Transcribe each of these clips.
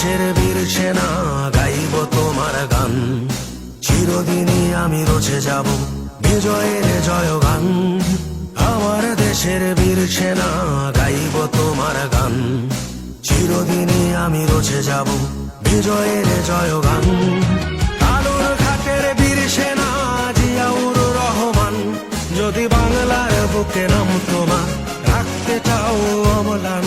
দেশের বীর সেনা গাইব তোমার গান। চিরদিনই আমি রচে যাব বিজয়ের জয় গান আমার দেশের বীর সেনা গাইব তোমার গান। চিরদিনই আমি রচে যাব বিজয়ের জয় গান আলোর ঘাটের বীর সেনা জিয়াউর রহমান, যদি বাংলার বুকে নাম তোমার, রাখতে চাও অমলান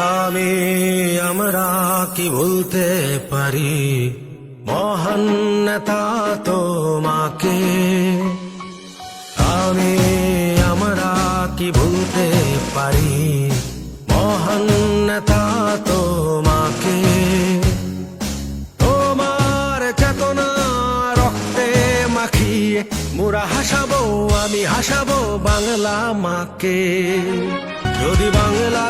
আমি আমরা কি ভুলতে পারি? মহান নেতা তোমাকে। আমি আমরা কি ভুলতে পারি? মহান নেতা তোমাকে। তোমার চেতনা রক্তে মাখিয়ে মোরা হাসাবো, আমি হাসাবো বাংলা মাকে। যদি বাংলার